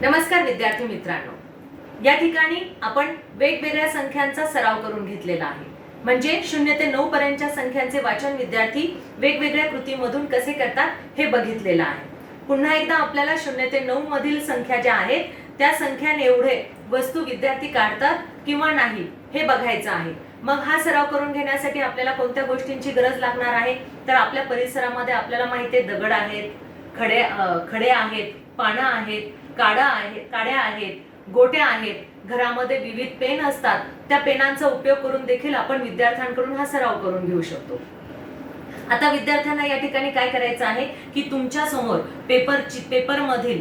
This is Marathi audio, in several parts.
नमस्कार विद्यार्थी मित्रांनो. या ठिकाणी आपण वेगवेगळ्या संख्यांचा सराव करून घेतलेला आहे. म्हणजे शून्य ते नऊ पर्यंतच्या संख्यांचे वाचन विद्यार्थी वेगवेगळ्या कृतीमधून कसे करतात हे बघितलेलं आहे. पुन्हा एकदा आपल्याला शून्य ते नऊ मधील संख्या ज्या आहेत त्या संख्याने एवढे वस्तू विद्यार्थी काढतात किंवा नाही हे बघायचं आहे. मग हा सराव करून घेण्यासाठी आपल्याला कोणत्या गोष्टींची गरज लागणार आहे? तर आपल्या परिसरामध्ये आपल्याला माहिती आहे दगड आहेत खडे खडे आहेत पानं आहेत काडा आहेत काड्या आहेत गोट्या आहेत घरामध्ये विविध पेन असतात. त्या पेनांचा उपयोग करून देखील आपण विद्यार्थ्यांकडून हा सराव करून घेऊ शकतो. आता विद्यार्थ्यांना या ठिकाणी काय करायचं आहे की तुमच्यासमोर पेपरची पेपर मधील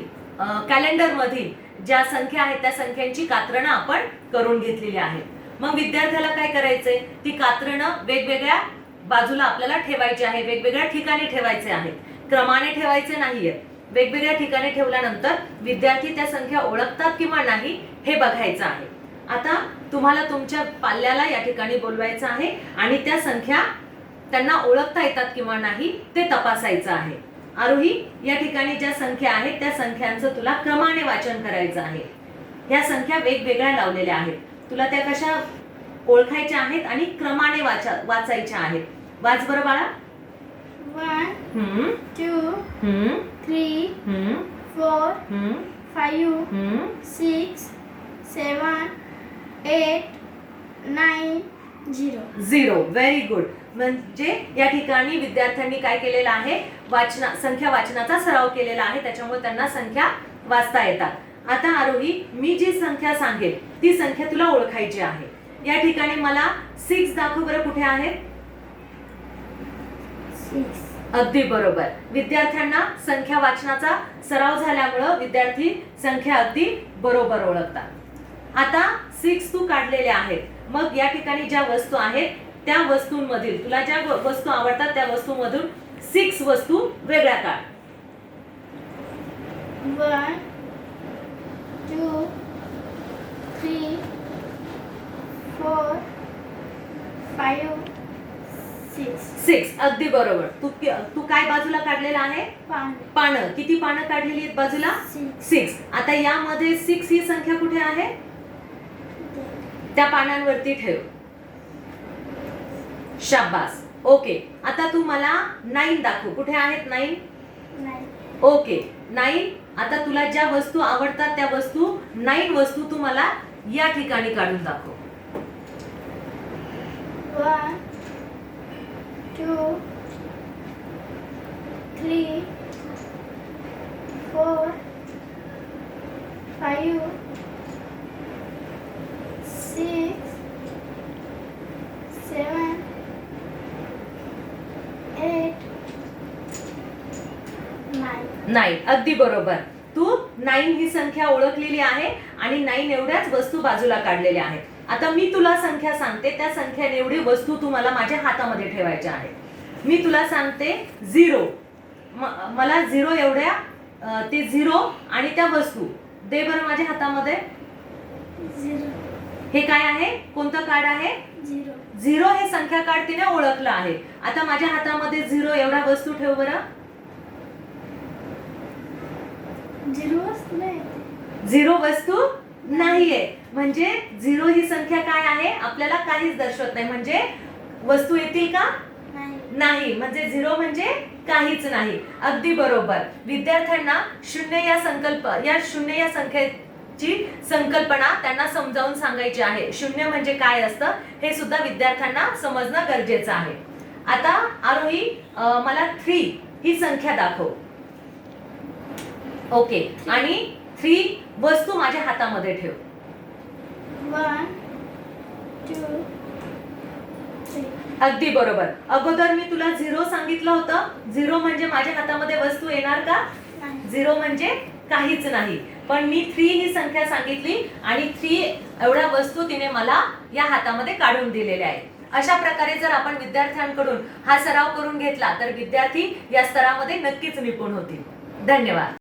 कॅलेंडर मधील ज्या संख्या आहेत त्या संख्यांची कात्रणं आपण करून घेतलेली आहेत. मग विद्यार्थ्याला काय करायचंय? ती कात्रणं वेगवेगळ्या बाजूला आपल्याला ठेवायची आहे वेगवेगळ्या ठिकाणी ठेवायचे आहेत. क्रमाने ठेवायचे नाहीये वेगवेगळ्या ठिकाणी ठेवल्यानंतर विद्यार्थी त्या संख्या ओळखतात किंवा नाही हे बघायचं आहे. आता तुम्हाला तुमच्या पाल्याला या ठिकाणी बोलवायचं आहे आणि त्या संख्या त्यांना ओळखता येतात किंवा नाही ते तपासायचं आहे. आरोही या ठिकाणी ज्या संख्या आहेत त्या संख्यांचं तुला क्रमाने वाचन करायचं आहे. ह्या संख्या वेगवेगळ्या लावलेल्या आहेत. तुला त्या कशा ओळखायच्या आहेत आणि क्रमाने वाचा वाचायच्या आहेत. वाच बरं बाळा. हम्म four, हम्म five, हम्म six, seven, eight, nine, zero. Zero very good म्हणजे या ठिकाणी विद्यार्थ्यांनी काय केलेलं आहे? वाचना संख्या वाचनाचा सराव केलेला आहे. त्याच्यामुळे त्यांना संख्या वाचता येतात. आता आरोही मी जी संख्या सांगेल ती संख्या तुला ओळखायची आहे. या ठिकाणी मला सिक्स दाखव बरं कुठे आहे. अगदी बरोबर. विद्यार्थ्यांना संख्या वाचनाचा सराव झाल्यामुळं विद्यार्थी संख्या अगदी बरोबर ओळखतात. आता सिक्स तू काढलेले आहेत. मग या ठिकाणी ज्या वस्तू आहेत त्या वस्तूंमधील तुला ज्या वस्तू आवडतात त्या वस्तूमधून सिक्स वस्तू वेगळ्या काढ. One, two, three, four, five, six. Six अगदी बरोबर. तू तू काय बाजूला काढलेलं आहे? पानं. किती पानं काढलेली आहेत बाजूला. सिक्स आता यामध्ये सिक्स ही संख्या कुठे आहे? त्या पानांवरती ठेव. शाबास. ओके आता तू मला नाईन दाखव. कुठे आहेत नाईन. ओके नाईन आता तुला ज्या वस्तू आवडतात त्या वस्तू नाईन वस्तू तू मला या ठिकाणी काढून दाखव. Two, three, four, five, six, seven, eight, nine. Nine अगदी बरोबर. तू नाईन ही संख्या ओळखलेली आहे आणि नाईन एवढ्याच वस्तू बाजूला काढलेल्या आहेत. आता मी तुला संख्या सांगते त्या संख्येने एवढी वस्तू तू मला माझ्या हातामध्ये ठेवायच्या आहेत. मी तुला सांगते झिरो मला झिरो एवढ्या ते झिरो आणि त्या वस्तू. दे बरं माझ्या हातामध्ये. हे काय आहे? कोणतं कार्ड आहे? झिरो हे संख्या कार्ड तिने ओळखलं आहे. आता माझ्या हातामध्ये झिरो एवढ्या वस्तू ठेव बरं. झिरो वस्तू नाहीये. म्हणजे झिरो ही संख्या काय आहे? आपल्याला काहीच दर्शवत नाही. म्हणजे वस्तू येतील का? नाही. म्हणजे झिरो म्हणजे काहीच नाही. अगदी बरोबर. विद्यार्थ्यांना शून्य या संकल्प या शून्य या संख्येची संकल्पना त्यांना समजावून सांगायची आहे. शून्य म्हणजे काय असतं? हे सुद्धा विद्यार्थ्यांना समजणं गरजेचं आहे. आता आरोही मला थ्री ही संख्या दाखव. ओके. आणि थ्री वस्तू माझ्या हातामध्ये ठेव. वन टू थ्री अगदी बरोबर. अगोदर मी तुला झिरो सांगितलं होतं. झिरो म्हणजे माझ्या हातामध्ये वस्तू येणार का? झिरो म्हणजे काहीच नाही. पण मी थ्री ही संख्या सांगितली आणि थ्री एवढ्या वस्तू तिने मला या हातामध्ये काढून दिलेल्या आहेत. अशा प्रकारे जर आपण विद्यार्थ्यांकडून हा सराव करून घेतला तर विद्यार्थी या स्तरामध्ये नक्कीच निपुण होतील. धन्यवाद.